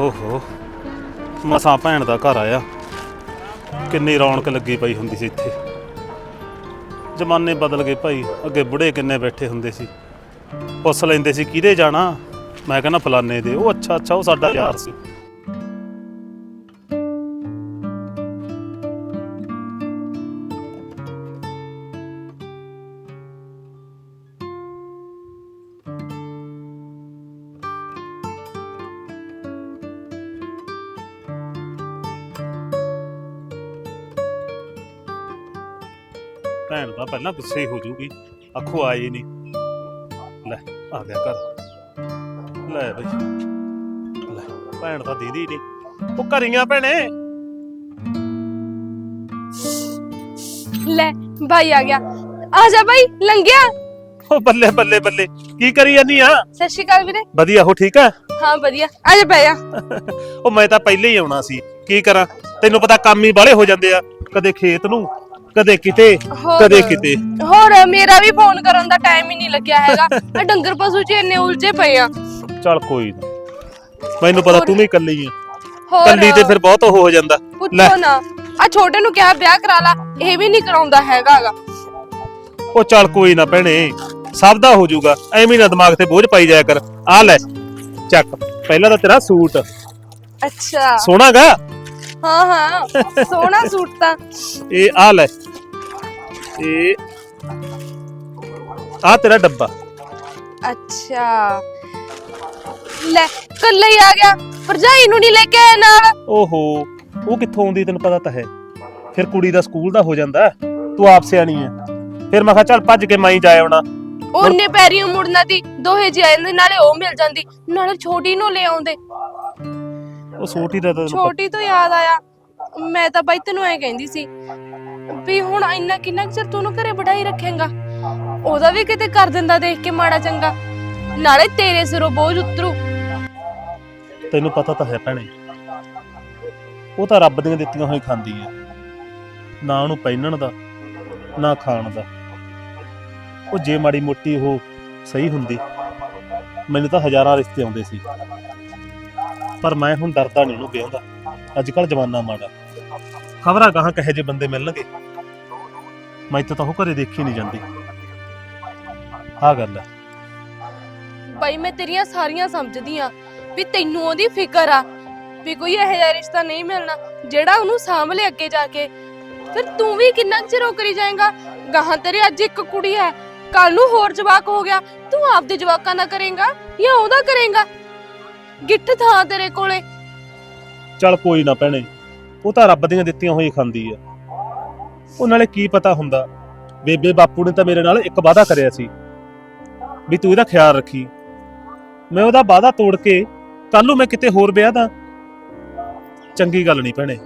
ਓਹੋ, ਮਸਾਂ ਭੈਣ ਦਾ ਘਰ ਆਇਆ। ਕਿੰਨੀ ਰੌਣਕ ਲੱਗੀ ਪਈ ਹੁੰਦੀ ਸੀ ਇੱਥੇ। ਜ਼ਮਾਨੇ ਬਦਲ ਗਏ ਭਾਈ, ਅੱਗੇ ਬੁੜੇ ਕਿੰਨੇ ਬੈਠੇ ਹੁੰਦੇ ਸੀ। ਪੁੱਛ ਲੈਂਦੇ ਸੀ, ਕਿਹਦੇ ਜਾਣਾ? ਮੈਂ ਕਹਿੰਦਾ, ਫਲਾਣੇ ਦੇ। ਉਹ, ਅੱਛਾ ਅੱਛਾ, ਉਹ ਸਾਡਾ ਯਾਰ ਸੀ। ਦਾ ਪਹਿਲਾਂ ਗੁੱਸੇ ਹੋ ਜੂਗੀ। ਅੱਖੋਂ ਆਏ ਨਹੀਂ ਲੈ ਆ ਗਿਆ ਘਰ। ਲੈ ਬਈ। ਲੈ ਭੈਣ ਤਾਂ ਦੀਦੀ ਨਹੀਂ ਉਹ ਘਰੀਆਂ ਭੈਣੇ। ਲੈ ਭਾਈ ਆ ਗਿਆ। ਆ ਜਾ ਭਾਈ ਲੰਘਿਆ। ਉਹ ਬੱਲੇ ਬੱਲੇ ਬੱਲੇ। ਕੀ ਕਰੀ ਜਾਨੀ ਆ? ਸਤਿ ਸ਼੍ਰੀ ਅਕਾਲ ਵੀਰੇ। ਵਧੀਆ ਹੋ ਠੀਕ ਆ? ਹਾਂ ਵਧੀਆ। ਆ ਜਾ ਬਹਿ ਜਾ। ਉਹ ਮੈਂ ਤਾਂ ਪਹਿਲੇ ਹੀ ਆਉਣਾ ਸੀ। ਕੀ ਕਰਾਂ? ਤੈਨੂੰ ਪਤਾ ਕੰਮ ਹੀ ਬਾਲੇ ਹੋ ਜਾਂਦੇ ਆ। ਕਦੇ ਖੇਤ ਨੂੰ ਕਦੇ ਕਿਤੇ ਹੋਰ- ਕਦੇ ਕਿਤੇ। ਹੋਰ ਮੇਰਾ ਵੀ ਫੋਨ ਕਰਨ ਦਾ ਟਾਈਮ ਹੀ ਨਹੀਂ ਲੱਗਿਆ ਹੈਗਾ। ਆ ਡੰਗਰ ਪਸ਼ੂ ਚ ਇੰਨੇ ਉਲਝੇ ਪਏ ਆ। ਚੱਲ ਕੋਈ ਨਾ। ਮੈਨੂੰ ਪਤਾ ਤੂੰ ਵੀ ਇਕੱਲੀ ਆ। ਹੋਰ। ਇਕੱਲੀ ਤੇ ਫਿਰ ਬਹੁਤ ਉਹ ਹੋ ਜਾਂਦਾ। ਲੈ। ਪੁੱਛੋ ਨਾ। ਆ ਛੋਟੇ ਨੂੰ ਕਿਹਾ ਵਿਆਹ ਕਰਾ ਲਾ ਇਹ ਵੀ ਨਹੀਂ ਕਰਾਉਂਦਾ ਹੈਗਾਗਾ ਉਹ ਚੱਲ ਕੋਈ ਨਾ ਭੈਣੇ ਸਭ ਦਾ ਹੋ ਜਾਊਗਾ। ਐਵੇਂ ਨਾ ਦਿਮਾਗ ਤੇ ਬੋਝ ਪਾਈ ਜਾਇਆ ਕਰ। ਆ ਲੈ ਚੱਕ। ਪਹਿਲਾਂ ਤਾਂ ਤੇਰਾ ਸੂਟ। ਅੱਛਾ। ਸੋਹਣਾਗਾ ਹਾਂ ਹਾਂ। ਸੋਹਣਾ ਸੂਟ ਤਾਂ। ਇਹ ਆ ਲੈ। ਇਹ ਆ ਤੇਰਾ ਡੱਬਾ। ਅੱਛਾ। ਲੈ ਕੱਲਾ ਹੀ ਆ ਗਿਆ। ਭਰਜਾਈ ਨੂੰ ਨਹੀਂ ਲੈ ਕੇ ਆਇਆ ਨਾਲ। ਓਹੋ ਉਹ ਕਿੱਥੋਂ ਆਉਂਦੀ ਤੈਨੂੰ ਪਤਾ ਤਾਂ ਹੈ। ਫਿਰ ਕੁੜੀ ਦਾ ਸਕੂਲ ਦਾ ਹੋ ਜਾਂਦਾ। ਤੂੰ ਆਪ ਸਿਆਣੀ ਐ। ਫਿਰ ਮੈਂ ਕਿਹਾ ਚੱਲ ਭੱਜ ਕੇ ਮਾਈ ਜਾ ਆਉਣਾ। ਉਹਨੇ ਪੈਰੀਂ ਮੁੜਨਾ ਦੀ ਦੋਹੇ ਜੀ ਆਏ ਨਾਲੇ ਉਹ ਮਿਲ ਜਾਂਦੀ। ਨਾਲੇ ਛੋਟੀ ਨੂੰ ਲੈ ਆਉਂਦੇ। ਉਹ ਛੋਟੀ ਦਾ ਤਾਂ ਤੈਨੂੰ ਛੋਟੀ ਤੋਂ ਯਾਦ ਆਇਆ। ਮੈਂ ਤਾਂ ਬਾਈ ਤੈਨੂੰ ਐ ਕਹਿੰਦੀ ਸੀ ਵੀ ਹੁਣ ਇੰਨਾ ਕਿੰਨਾ ਕੁ ਚਿਰ ਤੂੰ ਉਹਨੂੰ ਘਰੇ ਬੜਾਈ ਰੱਖੇਗਾ? ਉਹਦਾ ਵੀ ਕਿਤੇ ਕਰ ਦਿੰਦਾ ਦੇਖ ਕੇ ਮਾੜਾ ਚੰਗਾ। ਨਾਲੇ ਤੇਰੇ ਸਿਰੋਂ ਬੋਝ ਉਤਰੂ। ਤੈਨੂੰ ਪਤਾ ਤਾਂ ਹੈ ਭੈਣੇ ਉਹ ਤਾਂ ਰੱਬ ਦੀਆਂ ਦਿੱਤੀਆਂ ਹੋਈ ਖਾਂਦੀ ਐ ਨਾ ਉਹਨੂੰ ਪਹਿਨਣ ਦਾ ਨਾ ਖਾਣ ਦਾ। ਉਹ ਜੇ ਮਾੜੀ ਮੋਟੀ ਉਹ ਸਹੀ ਹੁੰਦੀ ਮੈਨੂੰ ਤਾਂ ਹਜ਼ਾਰਾਂ ਰਿਸ਼ਤੇ ਆਉਂਦੇ ਸੀ। ਪਰ ਮੈਂ ਹੁਣ ਡਰਦਾ ਨਹੀਂ ਉਹਨੂੰ ਵਿਆਹੁੰਦਾ। ਅੱਜ ਕੱਲ ਜਮਾਨਾ ਮਾੜਾ। ਖਬਰਾਂ ਗਾਹਾਂ ਕਹੇ ਜੇ ਬੰਦੇ ਮਿਲਣਗੇ? ਮੈਂ ਤਾਂ ਉਹ ਘਰੇ ਦੇਖੀ ਨਹੀਂ ਜਾਂਦੀ। ਆਹ ਗੱਲ ਹੈ ਬਾਈ ਮੈਂ ਤੇਰੀਆਂ ਸਾਰੀਆਂ ਸਮਝਦੀ ਆ ਵੀ ਤੈਨੂੰ ਉਹਦੀ ਫਿਕਰ ਆ ਵੀ ਕੋਈ ਇਹੋ ਜਿਹਾ ਰਿਸ਼ਤਾ ਨਹੀਂ ਮਿਲਣਾ, ਜਿਹੜਾ ਉਹਨੂੰ ਸਾਂਭ ਲੈ ਅੱਗੇ ਜਾ ਕੇ। ਫਿਰ ਤੂੰ ਵੀ ਕਿੰਨਾ ਕੁ ਚਿਰ ਉਹ ਕਰੀ ਜਾਏਗਾ? ਗਾਹਾਂ ਤੇਰੇ ਅੱਜ ਇੱਕ ਕੁੜੀ ਹੈ ਕੱਲ ਨੂੰ ਹੋਰ ਜਵਾਕ ਹੋ ਗਿਆ। ਤੂੰ ਆਪਦੇ ਜਵਾਕਾਂ ਦਾ ਕਰੇਗਾ ਜਾਂ ਉਹਦਾ ਕਰੇਗਾ? ਗਿੱਠ ਥਾਂ ਤੇਰੇ ਕੋਲੇ। ਚੱਲ ਕੋਈ ਨਾ ਭੈਣੇ ਉਹ ਤਾਂ ਰੱਬ ਦੀਆਂ ਦਿੱਤੀਆਂ ਹੋਈ ਖਾਂਦੀ ਆ। ਉਹ ਨਾਲੇ ਕੀ ਪਤਾ ਹੁੰਦਾ ਬੇਬੇ ਬਾਪੂ ਨੇ ਤਾਂ ਮੇਰੇ ਨਾਲ ਇੱਕ ਵਾਅਦਾ ਕਰਿਆ ਸੀ ਵੀ ਤੂੰ ਇਹਦਾ ਖਿਆਲ ਰੱਖੀ। ਮੈਂ ਉਹਦਾ ਵਾਅਦਾ ਤੋੜ ਕੇ ਕੱਲ ਨੂੰ ਮੈਂ ਕਿਤੇ ਹੋਰ ਵਿਆਹ ਦਾ। ਚੰਗੀ ਗੱਲ ਨਹੀਂ ਭੈਣੇ।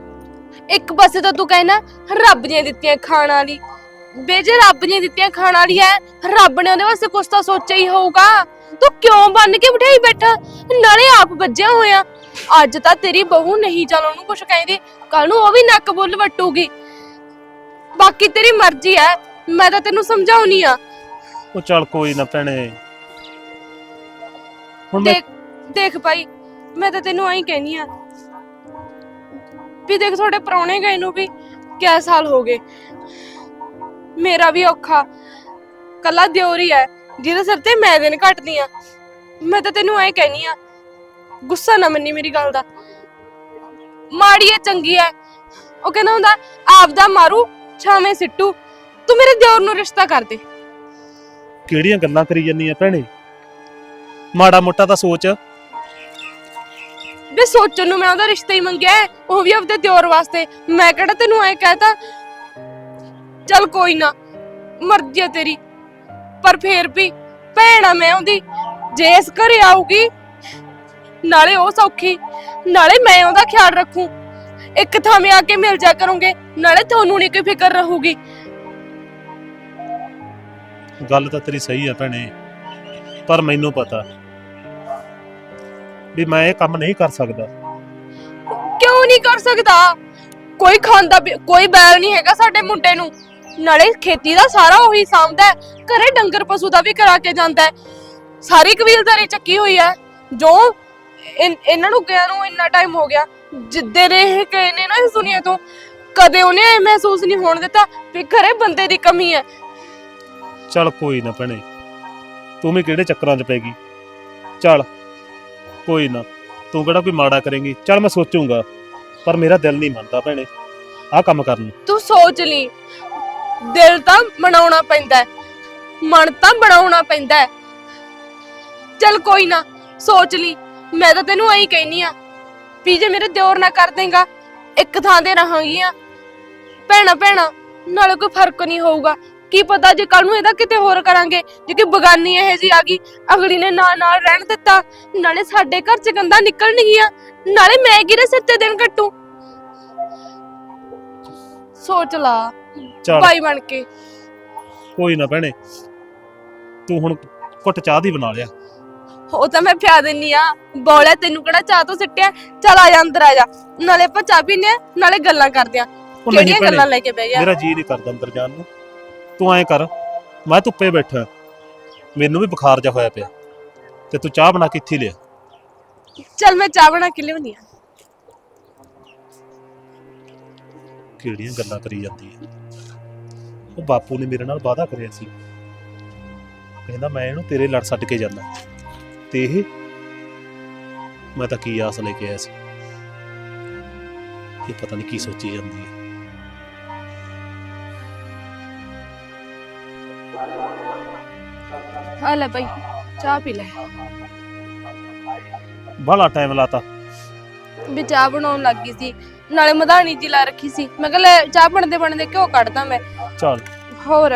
ਇੱਕ ਪਾਸੇ ਤਾਂ ਤੂੰ ਕਹਿਣਾ ਰੱਬ ਦੀਆਂ ਦਿੱਤੀਆਂ ਖਾਣ ਵਾਲੀ। ਬੇ ਜੇ ਰੱਬ ਦੀਆਂ ਦਿੱਤੀਆਂ ਖਾਣ ਵਾਲੀ ਹੈ ਰੱਬ ਨੇ ਉਹਦੇ ਵਾਸਤੇ ਕੁਛ ਤਾਂ ਸੋਚਿਆ ਹੀ ਹੋਊਗਾ। ਤੂੰ ਕਿਉਂ ਬੰਨ ਕੇ ਬਿਠਾਈ ਬੈਠਾ? ਨਾਲੇ ਆਪ ਵੱਜਿਆ ਹੋਇਆ। ਅੱਜ ਤਾਂ ਤੇਰੀ ਬਹੂ ਨਹੀਂ ਚੱਲ ਉਹਨੂੰ ਕੁਛ ਕਹਿੰਦੀ। ਕੱਲ ਨੂੰ ਉਹ ਵੀ ਨੱਕ ਬੁੱਲ ਵੱਟੂਗੀ। ਬਾਕੀ ਤੇਰੀ ਮਰਜ਼ੀ ਹੈ ਮੈਂ ਤਾਂ ਤੈਨੂੰ ਸਮਝਾਉਣੀ ਆ। ਉਹ ਚੱਲ ਕੋਈ ਨਾ ਭੈਣੇ। ਹੁਣ ਮੈਂ ਦੇਖ ਦੇਖ ਭਾਈ ਮੈਂ ਤਾਂ ਤੈਨੂੰ ਆਈ ਕਹਿਨੀ ਆ। ਵੀ ਦੇਖ ਤੁਹਾਡੇ ਪ੍ਰਾਹੁਣੇ ਗਏ ਨੂੰ ਵੀ ਕਿਆ ਸਾਲ ਹੋ ਗਏ। ਮੇਰਾ ਵੀ ਔਖਾ। ਕੱਲਾ ਦਿਉਰੀ ਹੈ ਜਿਹਦੇ ਸਿਰ ਤੇ ਮੈਂ ਦਿਨ ਕੱਟਦੀ ਆ। ਮੈਂ ਤਾਂ ਤੈਨੂੰ ਐ ਕਹਿਨੀ ਆ ਗੁੱਸਾ ਨਾ ਮੰਨੀ ਮੇਰੀ ਗੱਲ ਦਾ। ਮਾੜੀ ਐ ਚੰਗੀ ਐ। ਉਹ ਕਹਿੰਦਾ ਹੁੰਦਾ ਆਪਦਾ ਮਾਰੂ ਛਾਵੇਂ ਸਿੱਟੂ ਤੂੰ ਮੇਰੇ ਦਿਓਰ ਨੂੰ ਰਿਸ਼ਤਾ ਕਰ ਦੇ। ਕਿਹੜੀਆਂ ਗੱਲਾਂ ਕਰੀ ਜੰਨੀ ਭੈਣੇ? ਮਾੜਾ ਮੋਟਾ ਤਾਂ ਸੋਚ। ਵੇ ਸੋਚਣ ਨੂੰ ਮੈਂ ਉਹਦਾ ਰਿਸ਼ਤਾ ਹੀ ਮੰਗਿਆ ਹੈ, ਉਹ ਵੀ ਆਪਦੇ ਦਿਓਰ ਵਾਸਤੇ। ਮੈਂ ਕਿਹੜਾ ਤੈਨੂੰ ਐ ਕਹਤਾ ਚੱਲ ਕੋਈ ਨਾ ਮਰਜ਼ੀ ਹੈ ਤੇਰੀ। ਪਰ ਫੇਰ ਵੀ ਭੈਣਾ ਮੈਂ ਉਹਦੀ ਜੇ ਇਸ ਘਰੇ ਆਊਗੀ ਨਾਲੇ ਉਹ ਸੌਖੀ ਨਾਲੇ ਮੈਂ ਉਹਦਾ ਖਿਆਲ ਰੱਖੂ। ਇੱਕ ਥਾਵੇਂ ਆ ਕੇ ਮਿਲ ਜਾ ਕਰੋਗੇ ਨਾਲੇ ਤੁਹਾਨੂੰ ਨਹੀਂ ਕੋਈ ਫਿਕਰ ਰਹੂਗੀ। ਗੱਲ ਤਾਂ ਤੇਰੀ ਸਹੀ ਆ ਭੈਣੇ ਪਰ ਮੈਨੂੰ ਪਤਾ ਵੀ ਮੈਂ ਇਹ ਕੰਮ ਨਹੀਂ ਕਰ ਸਕਦਾ। ਕਿਉਂ ਨਹੀਂ ਕਰ ਸਕਦਾ? ਕੋਈ ਖਾਂਦਾ ਪੀ- ਕੋਈ ਬੈਲ ਨਹੀਂ ਹੈਗਾ ਸਾਡੇ ਮੁੰਡੇ ਨੂੰ। ਨਾਲੇ ਖੇਤੀ ਦਾ ਸਾਰਾ ਉਹੀ ਸਾਂਭਦਾ ਹੈ ਘਰੇ ਡੰਗਰ ਪਸ਼ੂ ਦਾ ਵੀ ਕਰਾ ਕੇ ਜਾਂਦਾ ਹੈ। ਸਾਰੀ ਕਬੀਲਦਾਰੀ ਚੱਕੀ ਹੋਈ ਹੈ। ਜੋ ਇਨ- ਇਹਨਾਂ ਨੂੰ ਗਿਆ ਨੂੰ ਇੰਨਾ ਟਾਈਮ ਹੋ ਗਿਆ ਜਿੱਦੇ ਦੇ ਇਹ ਗਏ ਨੇ ਨਾ ਇਸ ਦੁਨੀਆ ਤੋਂ ਕਦੇ ਉਹਨੇ ਇਹ ਮਹਿਸੂਸ ਨਹੀਂ ਹੋਣ ਦਿੱਤਾ ਵੀ ਘਰੇ ਬੰਦੇ ਦੀ ਕਮੀ ਹੈ। ਚੱਲ ਕੋਈ ਨਾ ਭੈਣੇ ਤੂੰ ਵੀ ਕਿਹੜੇ ਚੱਕਰਾਂ 'ਚ ਪੈ ਗਈ? ਚੱਲ ਕੋਈ ਨਾ ਤੂੰ ਕਿਹੜਾ ਕੋਈ ਮਾੜਾ ਕਰੇਂਗੀ? ਚੱਲ ਮੈਂ ਸੋਚੂੰਗਾ ਪਰ ਮੇਰਾ ਦਿਲ ਨਹੀਂ ਮੰਨਦਾ ਭੈਣੇ ਆਹ ਕੰਮ ਕਰਨ ਨੂੰ। ਤੂੰ ਸੋਚ ਲਈ ਦਿਲ ਤਾਂ ਮਨਾਉਣਾ ਪੈਂਦਾ ਹੈ, ਮਨ ਤਾਂ ਬਣਾਉਣਾ ਪੈਂਦਾ ਹੈ। ਚੱਲ ਕੋਈ ਨਾ, ਸੋਚ ਲਈ, ਮੈਂ ਤਾਂ ਤੈਨੂੰ ਐਂ ਕਹਿਨੀ ਆ ਵੀ ਜੇ ਮੇਰੇ ਦਿਓਰ ਨਾ ਕਰ ਦੇਗਾ, ਇੱਕ ਥਾਂ ਤੇ ਰਹਾਂਗੀਆਂ ਭੈਣਾ ਭੈਣਾ, ਨਾਲੇ ਕੋਈ ਫ਼ਰਕ ਨਹੀਂ ਹੋਊਗਾ। ਕੀ ਪਤਾ ਜੇ ਕੱਲ ਨੂੰ ਇਹਦਾ ਕਿਤੇ ਹੋਰ ਕਰਾਂਗੇ, ਜੇ ਕਿ ਬਗਾਨੀ ਇਹ ਜੀ ਆ ਗਈ, ਅਗਲੀ ਨੇ ਨਾਲ ਨਾਲ ਰਹਿਣ ਦਿੱਤਾ, ਨਾਲੇ ਸਾਡੇ ਘਰ ਚ ਗੰਦਾ ਨਿਕਲਣਗੀਆਂ ਨਾਲੇ ਮੈਂ ਕਿਹਦੇ ਸਿਰ ਤੇ ਦਿਨ ਕੱਟੂ? ਸੋਚ ਲਾ। ਚੱਲ। ਭਾਈ ਬਣ ਕੇ। ਕੋਈ ਨਾ ਭੈਣੇ ਤੂੰ ਹੁਣ ਘੁੱਟ ਚਾਹ ਦੀ ਬਣਾ ਲਿਆ। ਉਹ ਤਾਂ ਮੈਂ ਪਿਆ ਦਿੰਨੀ ਆ। ਬੋਲਿਆ ਤੈਨੂੰ ਕਿਹੜਾ ਚਾਹ ਤੋਂ ਸਿੱਟਿਆ? ਚੱਲ ਆ ਜਾ ਅੰਦਰ ਆ ਜਾ। ਨਾਲੇ ਆਪਾਂ ਚਾਹ ਪੀਨੇ ਆ ਨਾਲੇ ਗੱਲਾਂ ਕਰਦੇ ਆ। ਉਹ ਨਹੀਂ ਕਿਹੜੀਆਂ ਭੈਣੇ ਗੱਲਾਂ ਲੈ ਕੇ ਬਹਿ ਗਿਆ? ਮੇਰਾ ਜੀ ਨਹੀਂ ਕਰਦਾ ਅੰਦਰ ਜਾਣ ਨੂੰ। ਤੂੰ ਐਂ ਕਰ ਮੈਂ ਧੁੱਪੇ ਬੈਠਾ। ਮੈਨੂੰ ਵੀ ਬੁਖਾਰ ਜਾ ਹੋਇਆ ਪਿਆ। ਤੇ ਤੂੰ ਚਾਹ ਬਣਾ ਕੇ ਇੱਥੇ ਲਿਆ। ਚੱਲ ਮੈਂ ਚਾਹ ਬਣਾ ਕੇ ਲਿਆਉਣੀ ਆ। ਕਿਹੜੀਆਂ ਗੱਲਾਂ ਕਰੀ ਜਾਂਦੀ ਹੈ ਉਹ ਬਾਪੂ ਨੇ ਮੇਰੇ ਨਾਲ ਵਾਅਦਾ ਕਰਿਆ ਸੀ। ਕਹਿੰਦਾ ਮੈਂ ਇਹਨੂੰ ਤੇਰੇ ਲੜ ਛੱਡ ਕੇ ਜਾਂਦਾ। ਤੇ ਇਹ ਮੈਂ ਤਾਂ ਕੀ ਆਸ ਲੈ ਕੇ ਆਇਆ ਸੀ। ਇਹ ਪਤਾ ਨਹੀਂ ਕੀ ਸੋਚੀ ਜਾਂਦੀ ਹੈ। ਆ ਲੈ ਭਾਈ ਚਾਹ ਪੀ ਲੈ। ਬਾਹਲਾ ਟਾਈਮ ਲਾਤਾ। ਵੀ ਚਾਹ ਬਣਾਉਣ ਲੱਗ ਗਈ ਸੀ। ਨਾਲੇ ਮਧਾਣੀ ਜੀ ਲਾ ਰੱਖੀ ਸੀ। ਮੈਂ ਕਿਹਾ ਲੈ ਚਾਹ ਬਣਦੇ ਬਣਦੇ ਘਿਓ ਕੱਢਦਾ ਮੈਂ। ਚੱਲ। ਹੋਰ?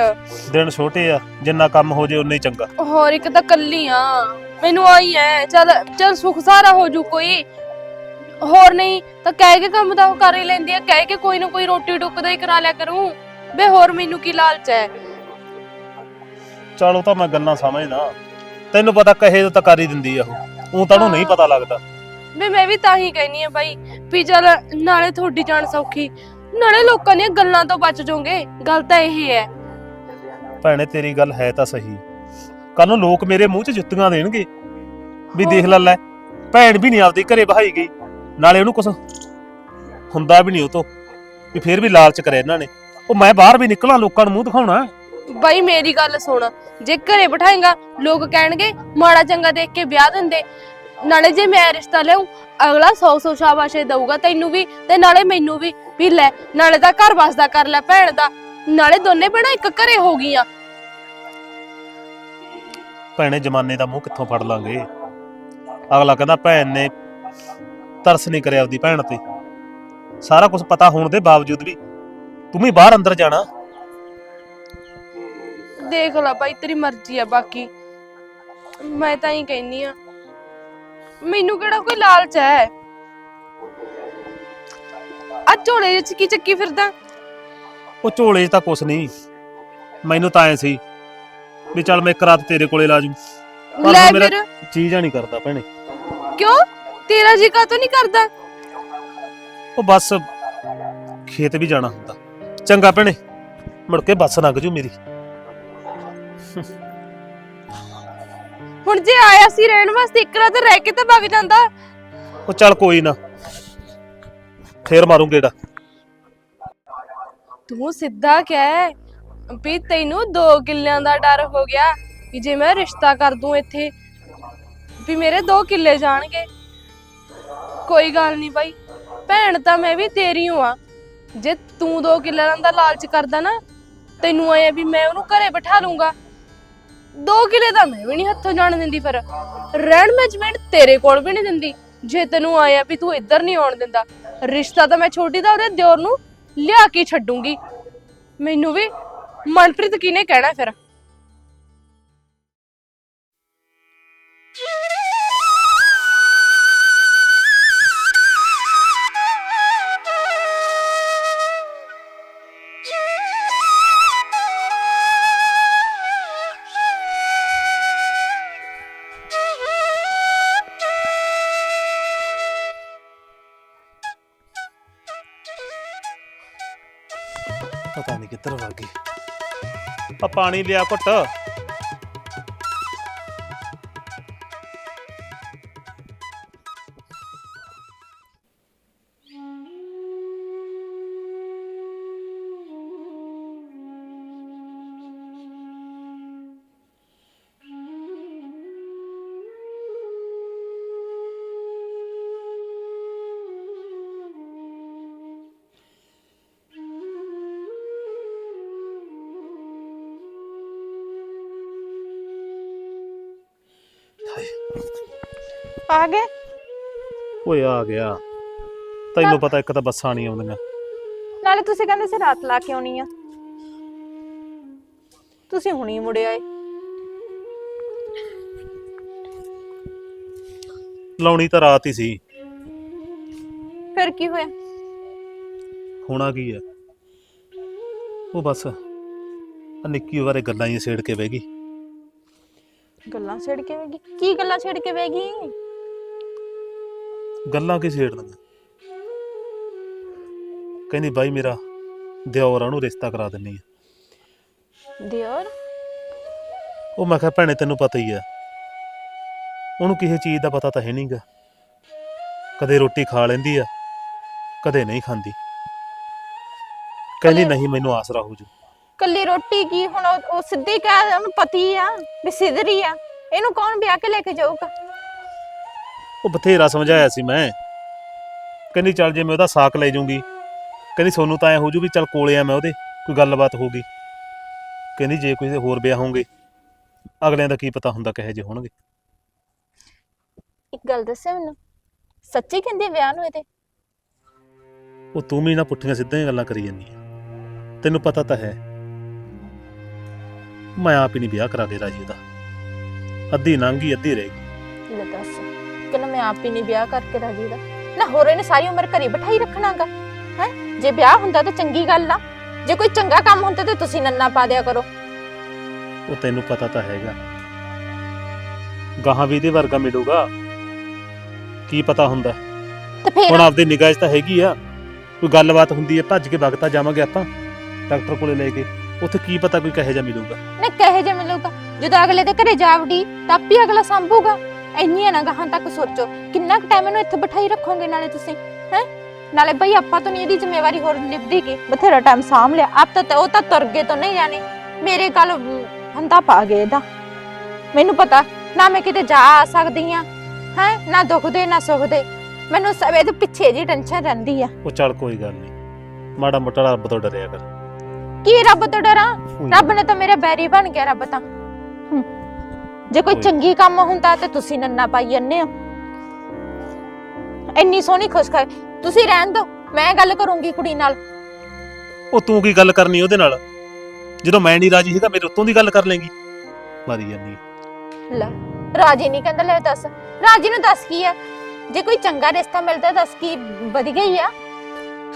ਦਿਨ ਛੋਟੇ ਆ ਜਿੰਨਾ ਕੰਮ ਹੋ ਜੇ ਉਨਾ ਹੀ ਚੰਗਾ। ਹੋਰ ਇੱਕ ਤਾਂ ਕੱਲੀ ਆ। ਮੈਨੂੰ ਆਈ ਐ ਚੱਲ ਚੱਲ ਸੁਖ ਸਾਰਾ ਹੋ ਜੂ ਕੋਈ। ਹੋਰ ਨਹੀਂ ਤਾਂ ਕਹਿ ਕੇ ਕੰਮ ਤਾਂ ਉਹ ਕਰ ਹੀ ਲੈਂਦੀ ਆ। ਕਹਿ ਕੇ ਕੋਈ ਨਾ ਕੋਈ ਰੋਟੀ ਟੁੱਕ ਦਾ ਹੀ ਕਰਾ ਲਿਆ ਕਰੂੰ। ਬੇ ਹੋਰ ਮੈਨੂੰ ਕੀ ਲਾਲਚ ਐ? ਚਲ ਉਹ ਤਾਂ ਮੈਂ ਗੱਲਾਂ ਸਮਝਦਾ। ਤੈਨੂੰ ਪਤਾ ਕਹੇ ਤਾਂ ਕਰ ਹੀ ਦਿੰਦੀ ਆ ਉਹ। ਉਹ ਤਾਂ ਉਹਨੂੰ ਨਹੀਂ ਪਤਾ ਲੱਗਦਾ। ਵੀ ਮੈਂ ਵੀ ਤਾਂ ਹੀ ਕਹਿਨੀ ਆ ਬਾਈ ਵੀ ਚੱਲ ਨਾਲੇ ਤੁਹਾਡੀ ਜਾਨ ਸੌਖੀ। ਨਾਲੇ ਲੋਕਾਂ ਦੀਆਂ ਗੱਲਾਂ ਤੋਂ ਬਚ ਜਾਓਗੇ। ਗੱਲ ਤਾਂ ਇਹ ਹੈ। ਭੈਣੇ ਤੇਰੀ ਗੱਲ ਹੈ ਤਾਂ ਸਹੀ। ਕੱਲ ਨੂੰ ਲੋਕ ਮੇਰੇ ਮੂੰਹ 'ਚ ਜੁੱਤੀਆਂ ਦੇਣਗੇ। ਵੀ ਦੇਖ ਲੈ ਲੈ ਭੈਣ ਵੀ ਨਹੀਂ ਆਪਦੀ ਘਰੇ ਬਹਾਈ ਗਈ। ਨਾਲੇ ਉਹਨੂੰ ਕੁਛ ਹੁੰਦਾ ਵੀ ਨਹੀਂ ਉਹ ਤੋਂ। ਵੀ ਫੇਰ ਵੀ ਲਾਲਚ ਕਰਿਆ ਇਹਨਾਂ ਨੇ। ਉਹ ਮੈਂ ਬਾਹਰ ਵੀ ਨਿਕਲਾਂ ਲੋਕਾਂ ਨੂੰ ਮੂੰਹ ਦਿਖਾਉਣਾ। ਬਾਈ ਮੇਰੀ ਗੱਲ ਸੁਣ। ਜੇ ਘਰੇ ਬਿਠਾਏਗਾ ਲੋਕ ਕਹਿਣਗੇ ਮਾੜਾ ਚੰਗਾ ਦੇਖ ਕੇ ਵਿਆਹ ਦਿੰਦੇ। ਨਾਲੇ ਜੇ ਮੈਂ ਰਿਸ਼ਤਾ ਲਿਆਉਂ ਅਗਲਾ 100 100 ਸ਼ਾਬਾਸ਼ੇ ਦਊਗਾ ਤੈਨੂੰ ਵੀ ਤੇ ਨਾਲੇ ਮੈਨੂੰ ਵੀ ਵੀ ਲੈ ਨਾਲੇ ਤਾਂ ਘਰ ਵਸਦਾ ਕਰ ਲੈ ਭੈਣ ਦਾ। ਨਾਲੇ ਦੋਨੇ ਭੈਣਾਂ ਇੱਕ ਘਰੇ ਹੋ ਗਈਆਂ। ਭੈਣੇ ਜਮਾਨੇ ਦਾ ਮੂੰਹ ਕਿੱਥੋਂ ਫੜ ਲਾਂਗੇ? ਅਗਲਾ ਕਹਿੰਦਾ ਭੈਣ ਨੇ ਤਰਸ ਨਹੀਂ ਕਰਿਆ ਆਪਦੀ ਭੈਣ ਤੇ। ਸਾਰਾ ਕੁਝ ਪਤਾ ਹੋਣ ਦੇ ਬਾਵਜੂਦ ਵੀ ਤੂੰ ਵੀ ਬਾਹਰ ਅੰਦਰ ਜਾਣਾ। ਦੇਖ ਲੈ ਬਾਈ ਤੇਰੀ ਮਰਜ਼ੀ ਆ ਬਾਕੀ। ਮੈਂ ਤਾਂ ਹੀ ਕਹਿੰਨੀ ਆ। ਮੈਨੂੰ ਕਿਹੜਾ ਕੋਈ ਲਾਲਚ ਹੈ? ਆ ਝੋਲੇ ਵਿੱਚ ਕੀ ਚੱਕੀ ਫਿਰਦਾ? ਉਹ ਝੋਲੇ 'ਚ ਤਾਂ ਕੁਛ ਨਹੀਂ। ਮੈਨੂੰ ਤਾਂ ਐ ਸੀ ਵੀ ਚੱਲ ਮੈਂ ਇੱਕ ਰਾਤ ਤੇਰੇ ਕੋਲੇ ਲਾ ਜੂ। ਪਰ ਲੈ ਹੁਣ ਮੇਰਾ- ਫਿਰ। ਚੀਜ਼ਾਂ ਨਹੀਂ ਕਰਦਾ ਭੈਣੇ। ਕਿਉਂ? ਤੇਰਾ ਜੀ ਕਾ ਨਹੀਂ ਕਰਦਾ? ਉਹ ਬੱਸ ਖੇਤ ਵੀ ਜਾਣਾ ਹੁੰਦਾ। ਚੰਗਾ ਭੈਣੇ ਮੁੜ ਕੇ ਬੱਸ ਲੰਘ ਜੂ ਮੇਰੀ। ਹੁਣ ਜੇ ਆਇਆ ਸੀ ਰਹਿਣ ਵਾਸਤੇ ਇੱਕ ਰਾਤ ਰਹਿ ਕੇ ਤਾਂ ਭੱਗ ਜਾਂਦਾ। ਉਹ ਚੱਲ ਕੋਈ ਨਾ ਫੇਰ ਮਾਰੂ ਗੇੜਾ ਤੂੰ ਸਿੱਧਾ ਕਹਿ ਵੀ ਤੈਨੂੰ 2 ਕਿੱਲਿਆਂ ਦਾ ਡਰ ਹੋ ਗਿਆ ਕਿ ਜੇ ਮੈਂ ਰਿਸ਼ਤਾ ਕਰ ਦੂੰ ਇੱਥੇ ਵੀ ਮੇਰੇ 2 ਕਿੱਲੇ ਜਾਣਗੇ। ਕੋਈ ਗੱਲ ਨਹੀਂ ਬਾਈ ਭੈਣ ਤਾਂ ਮੈਂ ਵੀ ਤੇਰੀ ਹਾਂ ਜੇ ਤੂੰ 2 ਕਿੱਲਿਆਂ ਦਾ ਲਾਲਚ ਕਰਦਾ ਨਾ ਤੈਨੂੰ ਆਇਆ ਵੀ ਮੈਂ ਉਹਨੂੰ ਘਰੇ ਬਿਠਾ ਲੂੰਗਾ। ਦੋ ਕਿਲੇ ਤਾਂ ਮੈਂ ਵੀ ਨਹੀਂ ਹੱਥੋਂ ਜਾਣ ਦਿੰਦੀ ਫਿਰ ਰਹਿਣ ਮੈਨੇਜਮੈਂਟ ਤੇਰੇ ਕੋਲ ਵੀ ਨਹੀਂ ਦਿੰਦੀ। ਜੇ ਤੈਨੂੰ ਆਇਆ ਵੀ ਤੂੰ ਇੱਧਰ ਨਹੀਂ ਆਉਣ ਦਿੰਦਾ, ਰਿਸ਼ਤਾ ਤਾਂ ਮੈਂ ਛੋਟੀ ਦਾ ਉਹਦੇ ਦਿਓਰ ਨੂੰ ਲਿਆ ਕੇ ਛੱਡੂੰਗੀ। ਮੈਨੂੰ ਵੀ ਮਨਪ੍ਰੀਤ ਕਿਨੇ ਕਹਿਣਾ ਫਿਰ? ਨਹੀਂ ਕਿੱਧਰ ਵਗ ਗਈ। ਆ ਪਾਣੀ ਲਿਆ ਘੁੱਟ। ਆ ਗਏ? ਓਏ ਆ ਗਿਆ। ਤੈਨੂੰ ਪਤਾ ਇੱਕ ਤਾਂ ਬੱਸਾਂ ਨਹੀਂ ਆਉਂਦੀਆਂ। ਨਾਲੇ ਤੁਸੀਂ ਕਹਿੰਦੇ ਸੀ ਰਾਤ ਲਾ ਕੇ ਆਉਣੀ ਆ। ਤੁਸੀਂ ਹੁਣੀ ਮੁੜੇ ਆਏ। ਲਾਉਣੀ ਤਾਂ ਰਾਤ ਹੀ ਸੀ। ਫਿਰ ਕੀ ਹੋਇਆ? ਹੋਣਾ ਕੀ ਹੈ ਉਹ ਬਸ ਆ ਨਿੱਕੀ ਬਾਰੇ ਗੱਲਾਂ ਹੀ ਛੇੜ ਕੇ ਬਹਿ ਗਈ। ਗੱਲਾਂ ਛੇੜ ਕੇ ਵੇਗੀ ਕੀ ਗੱਲਾਂ ਛੇੜ ਕੇ ਵੇਗੀ ਗੱਲਾਂ ਕੀ ਛੇੜਨੀਆਂ ਕਹਿੰਦੀ ਬਾਈ ਮੇਰਾ ਦਿਓਰ ਆ ਨੂੰ ਰਿਸ਼ਤਾ ਕਰਾ ਦਿੰਨੀ ਆ। ਦਿਓਰ? ਉਹ ਮੈਂ ਕਿਹਾ ਭੈਣੇ ਤੈਨੂੰ ਪਤਾ ਹੀ ਆ। ਉਹਨੂੰ ਕਿਸੇ ਚੀਜ਼ ਦਾ ਪਤਾ ਤਾਂ ਹੈ ਨਹੀਂਗਾ ਕਦੇ ਰੋਟੀ ਖਾ ਲੈਂਦੀ ਆ ਕਦੇ ਨਹੀਂ ਖਾਂਦੀ। ਕਹਿੰਦੀ ਨਹੀਂ ਮੈਨੂੰ ਆਸਰਾ ਹੋ ਜੂ। ਕੱਲੀ ਰੋਟੀ ਕੀ ਹੁਣ ਉਹ ਉਹ ਸਿੱਧੀ ਕਹਿ ਉਹਨੂੰ ਪਤੀ ਆ ਵੀ ਸਿਧਰੀ ਆ। ਇਹਨੂੰ ਕੌਣ ਵਿਆਹ ਕੇ ਲੈ ਕੇ ਜਾਊਗਾ? ਉਹ ਬਥੇਰਾ ਸਮਝਾਇਆ ਸੀ ਮੈਂ। ਕਹਿੰਦੀ ਚੱਲ ਜੇ ਮੈਂ ਉਹਦਾ ਸਾਕ ਲੈ ਜਾਊਂਗੀ ਕਹਿੰਦੀ ਸੋਨੂੰ ਤਾਂ ਐ ਹੋ ਜੂ ਵੀ ਚੱਲ ਕੋਲੇ ਆ ਮੈਂ ਉਹਦੇ ਕੋਈ ਗੱਲਬਾਤ ਹੋਊਗੀ ਕਹਿੰਦੀ ਜੇ ਕੋਈ ਹੋਰ ਵਿਆਹ ਹੋਣਗੇ ਅਗਲਿਆਂ ਦਾ ਕੀ ਪਤਾ ਹੁੰਦਾ ਕਹੇ ਜੇ ਹੋਣਗੇ? ਇੱਕ ਗੱਲ ਦੱਸੇ ਮੈਨੂੰ? ਸੱਚੀ ਕਹਿੰਦੀ ਆ ਵਿਆਹ ਨੂੰ ਇਹਦੇ? ਉਹ ਤੂੰ ਵੀ ਨਾ ਪੁੱਠੀਆਂ ਸਿੱਧੀਆਂ ਗੱਲਾਂ ਕਰੀ ਜਾਂਦੀ ਹੈ ਤੈਨੂੰ ਪਤਾ ਤਾਂ ਹੈ। ਮੈਂ ਆਪ ਹੀ ਨਹੀਂ ਵਿਆਹ ਕਰਾ ਕੇ ਰਾਜੀ ਉਹਦਾ। ਅੱਧੀ ਲੰਘੀ ਅੱਧੀ ਰਹਿ ਗਈ। ਲੈ ਦੱਸ। ਕਹਿੰਦਾ ਮੈਂ ਆਪ ਹੀ ਨਹੀਂ ਵਿਆਹ ਕਰਕੇ ਰਾਜੀ ਦਾ। ਨਾ ਹੋਰ ਇਹਨੇ ਸਾਰੀ ਉਮਰ ਘਰੇ ਬਿਠਾਈ ਰੱਖਣਾਗਾ ਹੈ? ਜੇ ਵਿਆਹ ਹੁੰਦਾ ਤਾਂ ਚੰਗੀ ਗੱਲ ਆ। ਜੇ ਕੋਈ ਚੰਗਾ ਕੰਮ ਹੁੰਦਾ ਤਾਂ ਤੁਸੀਂ ਨੰਨਾ ਪਾ ਦਿਆ ਕਰੋ। ਉਹ ਤੈਨੂੰ ਪਤਾ ਤਾਂ ਹੈਗਾ। ਗਾਹਾਂ ਵੀ ਇਹਦੇ ਵਰਗਾ ਮਿਲੂਗਾ। ਕੀ ਪਤਾ ਹੁੰਦਾ? ਤੇ ਫਿਰ? ਹੁਣ ਆਪਦੀ ਨਿਗਾਹ 'ਚ ਤਾਂ ਹੈਗੀ ਆ। ਕੋਈ ਗੱਲਬਾਤ ਹੁੰਦੀ ਹੈ ਭੱਜ ਕੇ ਵਗਤਾ ਜਾਵਾਂਗੇ ਆਪਾਂ ਡਾਕਟਰ ਕੋਲੇ ਲੈ ਕੇ। ਉੱਥੇ ਕੀ ਪਤਾ ਕੋਈ ਕਹੇ ਜਾ ਮਿਲੂਗਾ? ਨਾ ਕਹੇ ਜੇ ਮਿਲੂਗਾ। ਜਦੋਂ ਅਗਲੇ ਦੇ ਘਰੇ ਜਾਵੜੀ ਤਾਂ ਆਪੇ ਅਗਲਾ ਸੰਭੂਗਾ। ਇੰਨੀਆਂ ਨਾ ਗਾਹਾਂ ਤੱਕ ਸੋਚੋ। ਕਿੰਨਾ ਕੁ ਟਾਈਮ ਇਹਨੂੰ ਇੱਥੇ ਬਿਠਾਈ ਰੱਖੋਗੇ ਨਾਲੇ ਤੁਸੀਂ ਹੈ? ਨਾਲੇ ਬਈ ਆਪਾਂ ਤੋਂ ਨਹੀਂ ਇਹਦੀ ਜ਼ਿੰਮੇਵਾਰੀ ਹੋਰ ਨਿਭਦੀ ਕੀ ਬਥੇਰਾ ਟਾਈਮ ਸਾਂਭ ਲਿਆ। ਆਪ ਤਾਂ ਉਹ ਤਾਂ ਤੁਰ ਗਏ ਤੋਂ ਨਹੀਂ ਜਾਣੇ। ਮੇਰੇ ਕੱਲ ਹੰਦਾ ਪਾ ਗਏ ਇਹਦਾ। ਮੈਨੂੰ ਪਤਾ ਨਾ ਮੈਂ ਕਿਤੇ ਜਾ ਆ ਸਕਦੀ ਆ ਹੈ? ਨਾ ਦੁੱਖ ਦੇ ਨਾ ਸੁੱਖ ਦੇ ਮੈਨੂੰ ਸਭ ਇਹਦੇ ਪਿੱਛੇ ਜੀ ਟੈਨਸ਼ਨ ਰਹਿੰਦੀ ਆ। ਉਹ ਚੱਲ ਕੋਈ ਗੱਲ ਨਹੀਂ। ਮਾੜਾ ਮੋਟਾ ਰੱਬ ਤੋਂ ਡਰਿਆ ਕਰ। ਕੀ ਰੱਬ ਤੋਂ ਡਰਾਂ? ਰੱਬ ਨੇ ਤਾਂ ਮੇਰੇ ਬੈਰੀ ਬਣ ਗਿਆ ਰੱਬ ਤਾਂ। ਜੇ ਕੋਈ ਚੰਗੀ ਕੰਮ ਹੁੰਦਾ ਤੇ ਤੁਸੀਂ ਨੰਨਾ ਪਾਈ ਜੰਨੇ ਹੋ। ਇੰਨੀ ਸੋਹਣੀ ਖੁਸ਼ਖਬਰ ਤੁਸੀਂ ਰਹਿਣ ਦਿਓ ਮੈਂ ਗੱਲ ਕਰੂੰਗੀ ਕੁੜੀ ਨਾਲ। ਉਹ ਤੂੰ ਕੀ ਗੱਲ ਕਰਨੀ ਉਹਦੇ ਨਾਲ? ਜਦੋਂ ਮੈਂ ਨਹੀਂ ਰਾਜੀ ਸੀਗਾ ਮੇਰੇ ਉੱਤੋਂ ਦੀ ਗੱਲ ਕਰ ਲੇਂਗੀ। ਮਾਰੀ ਜਾਂਦੀ ਹੈ। ਲੈ ਰਾਜੀ ਨਹੀਂ ਕਹਿੰਦਾ ਲੈ ਦੱਸ। ਰਾਜੀ ਨੂੰ ਦੱਸ ਕੀ ਆ ਜੇ ਕੋਈ ਚੰਗਾ ਰਿਸ਼ਤਾ ਮਿਲਦਾ ਦੱਸ ਕੀ ਵਧੀਆ ਹੀ ਆ।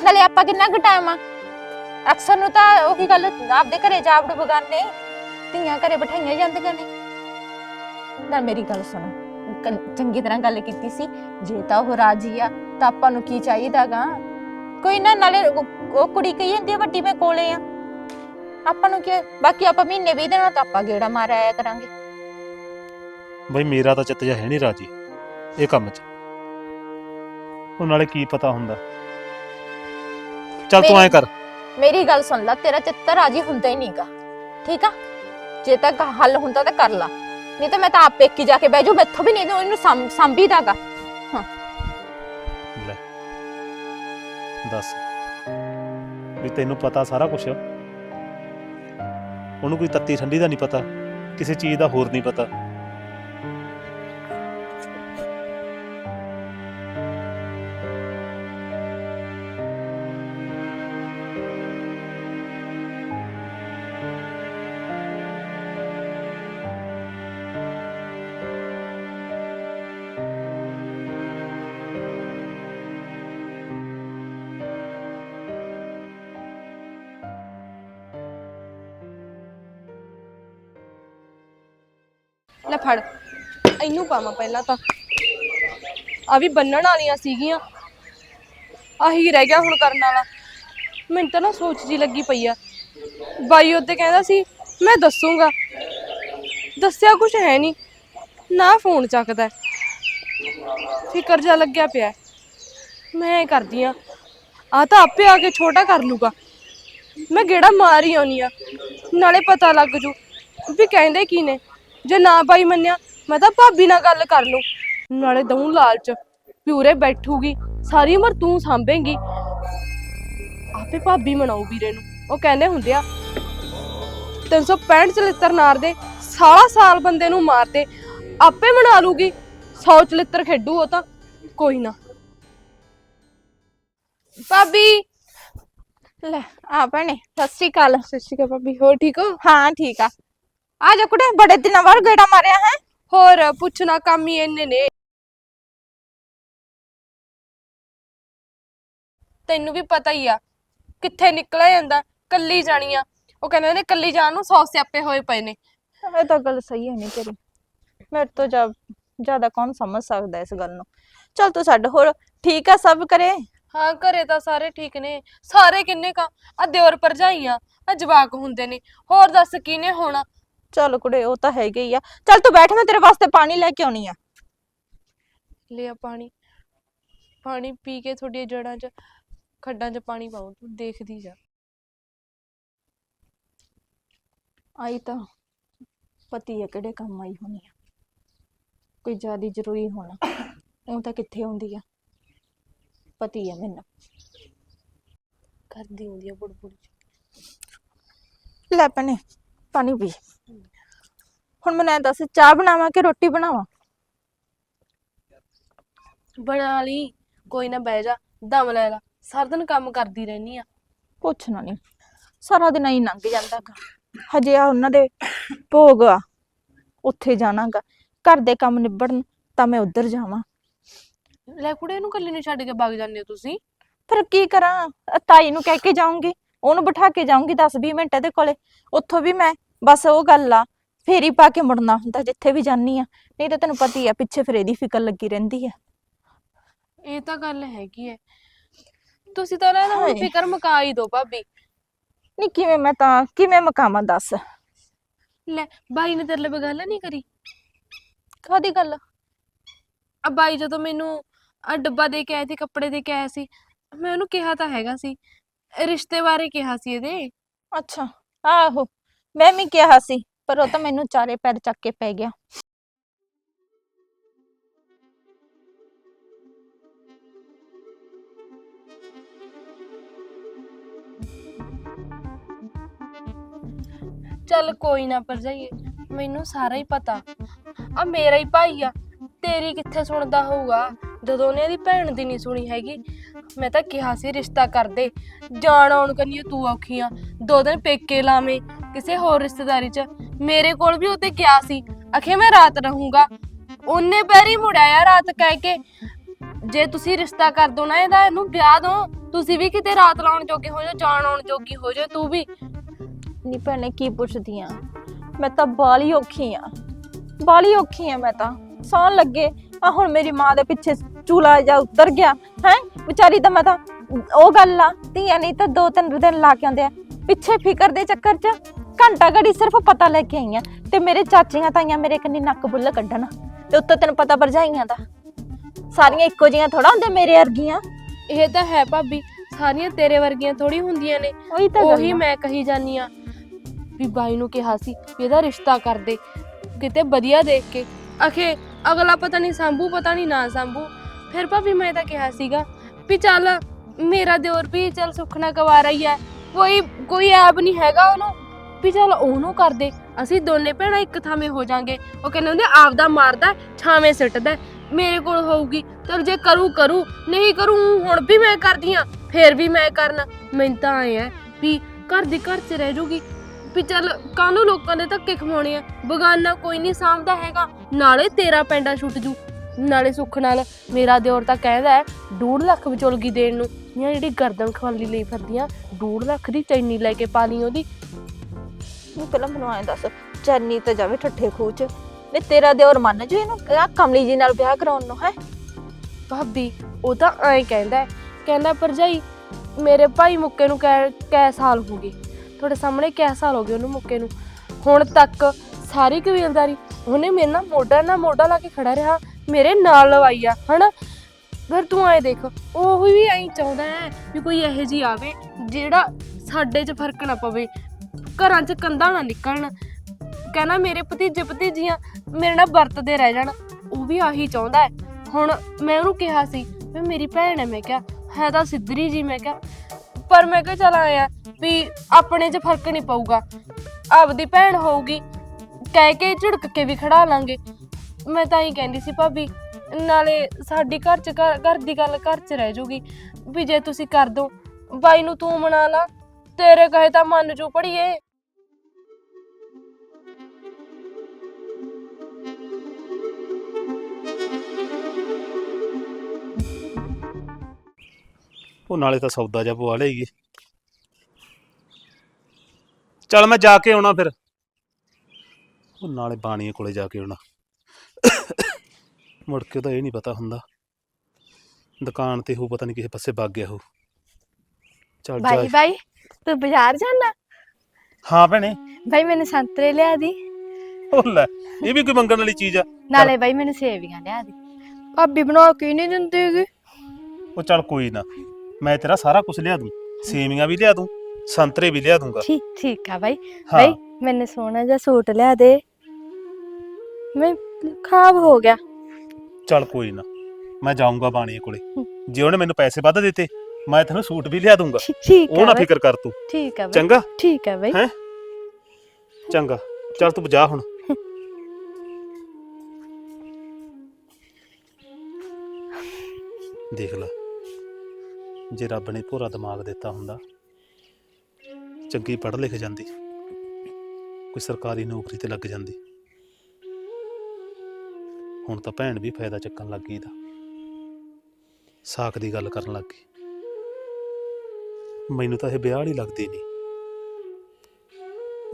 ਨਾਲੇ ਆਪਾਂ ਕਿੰਨਾ ਕੁ ਟਾਈਮ ਆ। ਅਕਸਰ ਨੂੰ ਤਾਂ ਉਹੀ ਗੱਲ ਆਪਦੇ ਘਰੇ ਜਾਵੜ ਬਗਾਨੇ ਧੀਆਂ ਘਰੇ ਬਿਠਾਈਆਂ ਜਾਂਦੀਆਂ ਨੇ। ਨਾ ਮੇਰੀ ਗੱਲ ਸੁਣ। ਚੰਗੀ ਤਰ੍ਹਾਂ ਗੱਲ ਕੀਤੀ ਸੀ। ਜੇ ਤਾਂ ਉਹ ਰਾਜੀ ਆ ਤਾਂ ਆਪਾਂ ਨੂੰ ਕੀ ਚਾਹੀਦਾਗਾ? ਕੋਈ ਨਾ ਨਾਲੇ ਉਹ ਉਹ ਕੁੜੀ ਕਹੀ ਜਾਂਦੀ ਆ ਵੱਡੀ ਮੈਂ ਕੋਲੇ ਆ। ਆਪਾਂ ਨੂੰ ਕੀ ਬਾਕੀ ਆਪਾਂ ਮਹੀਨੇ 20 ਦਿਨਾਂ ਤਾਂ ਆਪਾਂ ਗੇੜਾ ਮਾਰ ਆਇਆ ਕਰਾਂਗੇ। ਬਈ ਮੇਰਾ ਤਾਂ ਚਿੱਤ ਜਿਹਾ ਹੈ ਨਹੀਂ ਰਾਜੀ ਇਹ ਕੰਮ 'ਚ। ਉਹ ਨਾਲੇ ਕੀ ਪਤਾ ਹੁੰਦਾ। ਚੱਲ ਤੂੰ ਐਂ ਕਰ। ਮੇਰੀ ਗੱਲ ਸੁਣ ਲੈ ਤੇਰਾ ਚਿੱਤ ਰਾਜੀ ਹੁੰਦਾ ਹੀ ਨਹੀਂਗਾ ਠੀਕ ਆ? ਜੇ ਤੱਕ ਹੱਲ ਹੁੰਦਾ ਤਾਂ ਕਰ ਲਾ। ਨਹੀਂ ਤਾਂ ਮੈਂ ਤਾਂ ਆਪ ਪੇਕੀ ਜਾ ਕੇ ਬਹਿ ਜਾਊ, ਮੈਥੋਂ ਵੀ ਨਹੀਂ ਇਹਨੂੰ ਸਾਂਭ- ਲੈ, ਦੱਸ। ਵੀ ਤੈਨੂੰ ਪਤਾ ਸਾਰਾ ਕੁਝ ਉਹਨੂੰ ਕੋਈ ਤੱਤੀ ਠੰਡੀ ਦਾ ਨਹੀਂ ਪਤਾ, ਕਿਸੇ ਚੀਜ਼ ਦਾ ਹੋਰ ਨਹੀਂ ਪਤਾ। ਲੈ ਫੜ। ਇਹਨੂੰ ਪਾਵਾਂ ਪਹਿਲਾਂ ਤਾਂ। ਆ ਵੀ ਬੰਨਣ ਵਾਲੀਆਂ ਸੀਗੀਆਂ। ਆਹੀ ਰਹਿ ਗਿਆ ਹੁਣ ਕਰਨ ਵਾਲਾ। ਮੈਨੂੰ ਤਾਂ ਨਾ ਸੋਚ ਜੀ ਲੱਗੀ ਪਈ ਆ। ਬਾਈ ਉਹਦੇ ਕਹਿੰਦਾ ਸੀ, ਮੈਂ ਦੱਸੂਗਾ। ਦੱਸਿਆ ਕੁਝ ਹੈ ਨਹੀਂ ਨਾ ਫੋਨ ਚੱਕਦਾ। ਫਿਕਰ ਜਾ ਲੱਗਿਆ ਪਿਆ। ਮੈਂ ਕਰਦੀ ਆ ਆ ਤਾਂ ਆਪੇ ਆ ਕੇ ਛੋਟਾ ਕਰ ਲੂਗਾ। ਮੈਂ ਗੇੜਾ ਮਾਰ ਹੀ ਆਉਣੀ ਆ। ਨਾਲੇ ਪਤਾ ਲੱਗ ਜੂ ਵੀ ਕਹਿੰਦੇ ਕੀ ਨੇ। ਜੇ ਨਾ ਬਾਈ ਮੰਨਿਆ ਮੈਂ ਤਾਂ ਭਾਬੀ ਨਾਲ ਗੱਲ ਕਰ ਲੂੰ ਨਾਲੇ ਦਊਂ ਲਾਲਚ ਵੀ ਉਰੇ ਬੈਠੂਗੀ ਸਾਰੀ ਉਮਰ ਤੂੰ ਸਾਂਭੇਂਗੀ। ਆਪੇ ਭਾਬੀ ਮਨਾਉ ਵੀਰੇ ਨੂੰ। ਉਹ ਕਹਿੰਦੇ ਹੁੰਦੇ ਆ 365 ਚਲਿੱਤਰ ਨਾਰ ਦੇ ਸਾਲਾ ਸਾਲ ਬੰਦੇ ਨੂੰ ਮਾਰਦੇ ਆਪੇ ਮਨਾ ਲੂਗੀ ਸੌ ਚਲਿੱਤਰ ਖੇਡੂ ਉਹ ਤਾਂ ਕੋਈ ਨਾ। ਭਾਬੀ! ਲੈ ਆ ਭੈਣੇ ਸਤਿ ਸ਼੍ਰੀ ਅਕਾਲ। ਸਤਿ ਸ਼੍ਰੀ ਅਕਾਲ ਭਾਬੀ ਹੋਰ ਠੀਕ ਹੋ? ਹਾਂ ਠੀਕ ਆ। ਆ ਜਾ ਕੁੜੇ ਬੜੇ ਦਿਨਾਂ ਬਾਅਦ ਗੇੜਾ ਮਾਰਿਆ ਹੈ। ਹੋਰ ਪੁੱਛਣਾ ਕੰਮ ਹੀ ਇੰਨੇ ਨੇ। ਤੈਨੂੰ ਵੀ ਪਤਾ ਹੀ ਆ ਕਿੱਥੇ ਨਿਕਲਿਆ ਜਾਂਦਾ ਕੱਲੀ ਜਾਣੀ ਆ। ਉਹ ਕਹਿੰਦੇ ਨੇ ਕੱਲੀ ਜਾਣ ਨੂੰ ਸੌ ਸਿਆਪੇ ਹੋਏ ਪਏ ਨੇ। ਇਹ ਤਾਂ ਗੱਲ ਸਹੀ ਹੈ ਨਹੀਂ ਤੇਰੀ। ਮੇਰੇ ਤੋਂ ਜ਼ਿਆਦਾ ਕੌਣ ਸਮਝ ਸਕਦਾ ਇਸ ਗੱਲ ਨੂੰ। ਚਲ ਤੂੰ ਛੱਡ ਹੋਰ ਠੀਕ ਆ ਸਭ ਕਰੇ ਹਾਂ ਘਰੇ ਤਾਂ ਸਾਰੇ ਠੀਕ ਨੇ। ਸਾਰੇ ਕਿੰਨੇ ਕਾ ਆ ਦਿਓਰ ਭਰਜਾਈਆਂ ਆ ਜਵਾਕ ਹੁੰਦੇ ਨੇ। ਹੋਰ ਦੱਸ ਕਿਨੇ ਹੋਣਾ? ਚਲ ਕੁੜੇ ਉਹ ਤਾਂ ਹੈਗੇ ਹੀ ਆ। ਚਲ ਤੂੰ ਬੈਠ ਮੈਂ ਤੇਰੇ ਵਾਸਤੇ ਪਾਣੀ ਲੈ ਕੇ ਆਉਣੀ ਆ। ਲਿਆ ਪਾਣੀ। ਪਾਣੀ ਪੀ ਕੇ ਤੁਹਾਡੀਆਂ ਜੜਾਂ 'ਚ ਖੱਡਾਂ 'ਚ ਪਾਣੀ ਪਾਉ ਤੂੰ ਦੇਖਦੀ ਜਾ। ਆਈ ਤਾਂ ਪਤੀ ਹੈ ਕਿਹੜੇ ਕੰਮ ਆਈ ਹੋਣੀ ਆ। ਕੋਈ ਜ਼ਿਆਦਾ ਜ਼ਰੂਰੀ ਹੋਣਾ। ਉਹ ਤਾਂ ਕਿੱਥੇ ਹੁੰਦੀ ਆ। ਪਤੀ ਹੈ ਮੈਨੂੰ ਕਰਦੀ ਹੁੰਦੀ ਆ ਬੁੜਬੁੜ ਲੈ ਪਨੇ ਪਾਣੀ ਪੀ ਹੁਣ ਮੈਨੂੰ ਐਂ ਦੱਸ ਚਾਹ ਬਣਾਵਾਂ ਕਿ ਰੋਟੀ ਬਣਾਵਾਂ? ਬਣਾ ਲਈ ਕੋਈ ਨਾ ਬਹਿ ਜਾ ਦਮ ਲੈ ਲਾ ਸਾਰਾ ਦਿਨ ਕੰਮ ਕਰਦੀ ਰਹਿਨੀ ਆ। ਪੁੱਛਣਾ ਨਹੀਂ ਸਾਰਾ ਦਿਨ ਹੀ ਲੰਘ ਜਾਂਦਾ ਗਾ। ਹਜੇ ਆ ਉਹਨਾਂ ਦੇ ਭੋਗ ਆ ਉੱਥੇ ਜਾਣਾਗਾ ਘਰ ਦੇ ਕੰਮ ਨਿਬੜਨ ਤਾਂ ਮੈਂ ਉੱਧਰ ਜਾਵਾਂ। ਲੈ ਕੁੜੇ ਨੂੰ ਕੱਲੀ ਨੂੰ ਛੱਡ ਕੇ ਭੱਗ ਜਾਂਦੇ ਹੋ ਤੁਸੀਂ? ਫਿਰ ਕੀ ਕਰਾਂ? ਅ, ਤਾਈ ਨੂੰ ਕਹਿ ਕੇ ਜਾਊਂਗੀ ਉਹਨੂੰ ਬਿਠਾ ਕੇ ਜਾਊਂਗੀ 10-20 ਮਿੰਟ ਇਹਦੇ ਕੋਲੇ। ਉੱਥੋਂ ਵੀ ਮੈਂ ਬਸ ਉਹ ਗੱਲ ਆ ਫੇਰੀ ਪਾ ਕੇ ਮੁੜਨਾ ਹੁੰਦਾ ਜਿੱਥੇ ਵੀ ਜਾਨੀ ਆ ਨਹੀਂ ਤਾਂ ਤੈਨੂੰ ਪਤੀ ਆ ਪਿੱਛੇ ਫਿਰ ਇਹਦੀ ਫਿਕਰ ਲੱਗੀ ਰਹਿੰਦੀ ਆ। ਇਹ ਤਾਂ ਗੱਲ ਹੈਗੀ ਐ। ਤੁਸੀਂ ਤਾਂ ਨਾ ਹੁਣ ਹਾਏ। ਫਿਕਰ ਮੁਕਾ ਹੀ ਦੋ ਭਾਬੀ। ਨਹੀਂ ਕਿਵੇਂ ਮੈਂ ਤਾਂ ਕਿਵੇਂ ਮਕਾਵਾਂ ਦੱਸ? ਲੈ ਬਾਈ ਨੇ ਤੇਰੇ ਲਈ ਗੱਲ ਨਹੀਂ ਕਰੀ? ਕਾਦੀ ਗੱਲ? ਆ ਬਾਈ ਜਦੋਂ ਮੈਨੂੰ ਆ ਡੱਬਾ ਦੇ ਕੇ ਆਇਆ ਸੀ ਕੱਪੜੇ ਦੇ ਕੇ ਆਇਆ ਸੀ ਮੈਂ ਉਹਨੂੰ ਕਿਹਾ ਤਾਂ ਹੈਗਾ ਸੀ। ਰਿਸ਼ਤੇ ਬਾਰੇ ਕਿਹਾ ਸੀ ਇਹਦੇ। ਅੱਛਾ ਆਹੋ। ਮੈਂ ਵੀ ਕਿਹਾ ਸੀ, ਪਰ ਉਹ ਤਾਂ ਮੈਨੂੰ ਚਾਰੇ ਪੈਰ ਚੱਕ ਕੇ ਪੈ ਗਿਆ। ਚੱਲ ਕੋਈ ਨਾ ਭਰਜਾਈਏ, ਮੈਨੂੰ ਸਾਰਾ ਹੀ ਪਤਾ। ਆ ਮੇਰਾ ਹੀ ਭਾਈ ਆ, ਤੇਰੀ ਕਿੱਥੇ ਸੁਣਦਾ ਹੋਊਗਾ? ਜਦੋਂ ਉਹਨੇ ਇਹਦੀ ਭੈਣ ਦੀ ਨਹੀਂ ਸੁਣੀ ਹੈਗੀ, ਮੈਂ ਤਾਂ ਕਿਹਾ ਸੀ ਰਿਸ਼ਤਾ ਕਰ ਦੇ। ਜਾਣ ਆਉਣ ਕਰਨੀ ਤੂੰ ਔਖੀ ਆ ਦੋ ਦਿਨ ਪੇਕੇ ਲਾਵੇਂ ਕਿਸੇ ਹੋਰ ਰਿਸ਼ਤੇਦਾਰੀ 'ਚ ਮੇਰੇ ਕੋਲ ਵੀ ਉਹ ਤੇ ਗਿਆ ਸੀ। ਅਖੇ ਮੈਂ ਰਾਤ ਰਹੂੰਗਾ। ਉਹਨੇ ਪੈਰੀ ਮੁੜਾਇਆ ਰਾਤ ਕਹਿ ਕੇ, ਜੇ ਤੁਸੀਂ ਰਿਸ਼ਤਾ ਕਰ ਦੋ ਨਾ ਇਹਦਾ, ਇਹਨੂੰ ਵਿਆਹ ਦੋ। ਤੁਸੀਂ ਵੀ ਕਿਤੇ ਰਾਤ ਲਾਉਣ ਜੋਗੇ ਹੋ ਜਾਓ, ਜਾਣ ਆਉਣ ਜੋਗੀ ਹੋ ਜਾਓ, ਤੂੰ ਵੀ। ਨੀ ਭੈਣੇ, ਕੀ ਪੁੱਛਦੀ ਪੁੱਛਦੀਆਂ ਮੈਂ ਤਾਂ ਬਾਲੀ ਔਖੀ ਆ। ਬਾਲੀ ਔਖੀ ਆ ਮੈਂ ਤਾਂ। ਸੌਣ ਲੱਗੇ, ਆ ਹੁਣ ਮੇਰੀ ਮਾਂ ਦੇ ਪਿੱਛੇ ਚੂਲਾ ਜਾ ਉਤਰ ਗਿਆ। ਹੈ? ਵਿਚਾਰੀ ਤਾਂ ਮੈਂ ਤਾਂ, ਉਹ ਗੱਲ ਆ, ਧੀਆਂ ਨਹੀਂ ਤਾਂ ਦੋ ਤਿੰਨ ਦਿਨ ਲਾ ਕੇ ਆਉਂਦੇ ਆ। ਪਿੱਛੇ ਫਿਕਰ ਦੇ ਚੱਕਰ 'ਚ ਘੰਟਾ ਘੜੀ ਸਿਰਫ ਪਤਾ ਲੈ ਕੇ ਆਈਆਂ ਤੇ ਮੇਰੇ ਚਾਚੀਆਂ ਤਾਈਆਂ ਮੇਰੇ ਕੰਨੀ ਨੱਕ ਬੁੱਲ ਕੱਢਣ ਤੇ ਉੱਤੋਂ ਤੈਨੂੰ ਪਤਾ ਭਰਜਾਈਆਂ ਦਾ। ਸਾਰੀਆਂ ਇੱਕੋ ਜਿਹੀਆਂ ਥੋੜਾ ਹੁੰਦੇ ਮੇਰੇ ਵਰਗੀਆਂ? ਇਹ ਤਾਂ ਹੈ ਭਾਬੀ ਸਾਰੀਆਂ ਤੇਰੇ ਵਰਗੀਆਂ ਥੋੜੀ ਹੁੰਦੀਆਂ ਨੇ। ਉਹੀ ਤਾਂ ਗੱਲ ਉਹੀ ਆ। ਮੈਂ ਕਹੀ ਜਾਨੀ ਆ ਵੀ ਬਾਈ ਨੂੰ ਕਿਹਾ ਸੀ ਵੀ ਇਹਦਾ ਰਿਸ਼ਤਾ ਕਰ ਦੇ ਕਿਤੇ ਵਧੀਆ ਦੇਖ ਕੇ। ਅਖੇ ਅਗਲਾ ਪਤਾ ਨਹੀਂ ਸੰਭੂ ਪਤਾ ਨਹੀਂ ਨਾ ਸੰਭੂ। ਫਿਰ ਭਾਬੀ ਮੈਂ ਤਾਂ ਕਿਹਾ ਸੀਗਾ ਵੀ ਚੱਲ ਮੇਰਾ ਦਿਓਰ ਵੀ ਚੱਲ ਸੁਖਣਾ ਗਵਾਰਾ ਹੀ ਆ। ਕੋਈ ਕੋਈ ਐਬ ਨਹੀਂ ਹੈਗਾ ਉਹਨੂੰ। ਵੀ ਚੱਲ ਉਹਨੂੰ ਕਰ ਦੇ। ਅਸੀਂ ਦੋਨੇ ਭੈਣਾਂ ਇੱਕ ਥਾਵੇਂ ਹੋ ਜਾਾਂਗੇ। ਉਹ ਕਹਿੰਦੇ ਹੁੰਦੇ ਆਪਦਾ ਮਾਰਦਾ, ਛਾਵੇਂ ਸਿੱਟਦਾ। ਮੇਰੇ ਕੋਲ ਹੋਊਗੀ। ਚਲ ਜੇ ਕਰੂ ਕਰੂ। ਨਹੀਂ ਕਰੂ, ਹੁਣ ਵੀ ਮੈਂ ਕਰਦੀ ਆ, ਫੇਰ ਵੀ ਮੈਂ ਕਰਨਾ। ਮੈਨੂੰ ਤਾਂ ਆਏ ਆ ਵੀ ਘਰ ਦੇ ਘਰ 'ਚ ਰਹਿ ਜੂਗੀ। ਵੀ ਚੱਲ ਕਾਹਨੂੰ ਲੋਕਾਂ ਦੇ ਧੱਕੇ ਖਵਾਉਣੇ ਆ। ਬਗਾਨਾ ਕੋਈ ਨਹੀਂ ਸਾਂਭਦਾ ਹੈਗਾ। ਨਾਲੇ ਤੇਰਾ ਪੈਂਡਾ ਛੁੱਟ ਜੂ। ਨਾਲੇ ਸੁੱਖ ਨਾਲ ਮੇਰਾ ਦਿਓਰ ਤਾਂ ਕਹਿੰਦਾ ਹੈ 2 ਲੱਖ ਵਿਚੋਲਗੀ ਦੇਣ ਨੂੰ। ਜਾਂ ਜਿਹੜੀ ਗਰਦਨ ਖਵਾਲੀ ਲਈ ਫਿਰਦੀਆਂ 2 ਲੱਖ ਦੀ ਚੈਨੀ ਲੈ ਕੇ ਪਾ ਲਈ ਉਹਦੀ। ਨਹੀਂ ਪਹਿਲਾਂ ਮੈਨੂੰ ਐਂ ਦੱਸ ਚਰਨੀ ਤੇ ਜਾਵੇ ਠੱਠੇ ਖੂਚ ਨੇ ਤੇਰਾ ਦਿਓਰ ਮੰਨ ਜੂ ਇਹਨੂੰ ਆਹ ਕਮਲੀ ਜੀ ਨਾਲ ਵਿਆਹ ਕਰਾਉਣ ਨੂੰ ਹੈ? ਭਾਬੀ ਉਹ ਤਾਂ ਐਂ ਕਹਿੰਦਾ ਹੈ। ਕਹਿੰਦਾ ਭਰਜਾਈ ਮੇਰੇ ਭਾਈ ਮੁੱਕੇ ਨੂੰ ਕੈ ਕੈ ਸਾਲ ਹੋ ਗਏ। ਤੁਹਾਡੇ ਸਾਹਮਣੇ ਕੈ ਸਾਲ ਹੋ ਗਏ ਉਹਨੂੰ ਮੁੱਕੇ ਨੂੰ। ਹੁਣ ਤੱਕ ਸਾਰੀ ਕਬੀਲਦਾਰੀ ਉਹਨੇ ਮੇਰੇ ਨਾਲ ਮੋਢਾ ਨਾਲ ਮੋਢਾ ਲਾ ਕੇ ਖੜਾ ਰਿਹਾ ਮੇਰੇ ਨਾਲ ਲਵਾਈ ਆ ਹਨਾ? ਫਿਰ ਤੂੰ ਐ ਦੇਖ, ਉਹ ਵੀ ਐਂ ਚਾਹੁੰਦਾ ਹੈ ਵੀ ਕੋਈ ਇਹੋ ਜੀ ਆਵੇ ਜਿਹੜਾ ਸਾਡੇ 'ਚ ਫ਼ਰਕ ਨਾ ਪਵੇ, ਘਰਾਂ 'ਚ ਕੰਧਾਂ ਨਾ ਨਿਕਲਣ। ਕਹਿੰਦਾ ਮੇਰੇ ਭਤੀਜੇ ਭਤੀਜੀਆਂ ਮੇਰੇ ਨਾਲ ਵਰਤਦੇ ਰਹਿ ਜਾਣ। ਉਹ ਵੀ ਆਹੀ ਚਾਹੁੰਦਾ ਹੈ। ਹੁਣ ਮੈਂ ਉਹਨੂੰ ਕਿਹਾ ਸੀ ਵੀ ਮੇਰੀ ਭੈਣ ਹੈ, ਮੈਂ ਕਿਹਾ, ਹੈ ਤਾਂ ਸਿੱਧਰੀ ਜੀ, ਮੈਂ ਕਿਹਾ, ਪਰ ਮੈਂ ਕਿਹਾ ਚਲ ਆਇਆ ਵੀ ਆਪਣੇ 'ਚ ਫ਼ਰਕ ਨਹੀਂ ਪਊਗਾ। ਆਪਦੀ ਭੈਣ ਹੋਊਗੀ, ਕਹਿ ਕੇ ਝਿੜਕ ਕੇ ਵੀ ਖੜਾ ਲਾਂਗੇ। ਮੈਂ ਤਾਂ ਹੀ ਕਹਿੰਦੀ ਸੀ, ਭਾਬੀ ਨਾਲੇ ਸਾਡੀ ਘਰ ਚ ਘਰ ਘਰ ਦੀ ਗੱਲ ਘਰ ਚ ਰਹਿ ਜੂਗੀ। ਵੀ ਜੇ ਤੁਸੀਂ ਕਰ ਦੋ, ਬਾਈ ਨੂੰ ਤੂੰ ਮਨਾ ਲਾ, ਤੇਰੇ ਕਹੇ ਤਾਂ ਮੰਨ ਜੂ ਪੜੀਏ। ਉਹ ਨਾਲੇ ਤਾਂ ਸੌਦਾ ਜਿਹਾ ਪਵਾ ਲਈਏ। ਚੱਲ ਮੈਂ ਜਾ ਕੇ ਆਉਣਾ ਫਿਰ। ਉਹ ਨਾਲੇ ਬਾਣੀਏ ਕੋਲੇ ਜਾ ਕੇ ਆਉਣਾ। ਮੁੜ ਕੇ ਉਹਦਾ ਇਹ ਨਹੀਂ ਪਤਾ ਹੁੰਦਾ। ਦੁਕਾਨ ਤੇ ਹੋ ਪਤਾ ਨਹੀਂ ਕਿਸੇ ਪਾਸੇ ਵਗ ਗਿਆ ਹੋ ਚੱਲ ਜਾ। ਬਾਈ ਬਾਈ ਤੂੰ ਬਾਜ਼ਾਰ ਜਾਣਾ? ਹਾਂ ਭੈਣੇ। ਬਾਈ ਮੈਨੂੰ ਸੰਤਰੇ ਲਿਆ ਦੀ। ਉਹ ਲੈ ਇਹ ਵੀ ਕੋਈ ਮੰਗਣ ਵਾਲੀ ਚੀਜ਼ ਆ। ਨਾਲੇ ਬਾਈ ਮੈਨੂੰ ਸੇਵੀਆਂ ਲਿਆ ਦੇ। ਭਾਬੀ ਬਣਾ ਕੇ ਨਹੀਂ ਦਿੰਦੇ ਹੈਗੇ। ਉਹ ਚੱਲ ਕੋਈ ਨਾ ਮੈਂ ਤੇਰਾ ਸਾਰਾ ਕੁਝ ਲਿਆ ਦੂੰ। ਸੇਵੀਆਂ ਵੀ ਲਿਆ ਦੂੰ ਸੰਤਰੇ ਵੀ ਲਿਆ ਦੂੰਗਾ। ਠੀਕ ਠੀਕ ਆ ਬਾਈ। ਹਾਂ। ਬਾਈ ਮੈਨੂੰ ਸੋਹਣਾ ਜਿਹਾ ਸੂਟ ਲਿਆ ਦੇ। ਮੈਂ ਖਾਬ ਹੋ ਗਿਆ। ਚੱਲ ਕੋਈ ਨਾ ਮੈਂ ਜਾਊਂਗਾ ਬਾਣੀਏ ਕੋਲੇ। ਜੇ ਉਹਨੇ ਮੈਨੂੰ ਪੈਸੇ ਵੱਧ ਦਿੱਤੇ ਮੈਂ ਤੈਨੂੰ ਸੂਟ ਵੀ ਲਿਆ ਦੂੰਗਾ ਠੀਕ ਉਹ ਨਾ ਬਾਈ। ਫਿਕਰ ਕਰ ਤੂੰ। ਠੀਕ ਆ ਬਾਈ। ਚੰਗਾ? ਠੀਕ ਆ ਬਾਈ। ਹੈਂ? ਚੰਗਾ। ਚੱਲ ਤੂੰ ਜਾ ਹੁਣ। ਦੇਖ ਲੈ ਜੇ ਰੱਬ ਨੇ ਭੋਰਾ ਦਿਮਾਗ ਦਿੱਤਾ ਹੁੰਦਾ ਚੰਗੀ ਪੜ੍ਹ ਲਿਖ ਜਾਂਦੀ ਕੋਈ ਸਰਕਾਰੀ ਨੌਕਰੀ ਤੇ ਲੱਗ ਜਾਂਦੀ। ਹੁਣ ਤਾਂ ਭੈਣ ਵੀ ਫਾਇਦਾ ਚੱਕਣ ਲੱਗ ਗਈ ਦਾ ਸਾਖ ਦੀ ਗੱਲ ਕਰਨ ਲੱਗ ਗਈ। ਮੈਨੂੰ ਤਾਂ ਇਹ ਵਿਆਹ ਵਾਲੀ ਲੱਗਦੀ ਨਹੀਂ।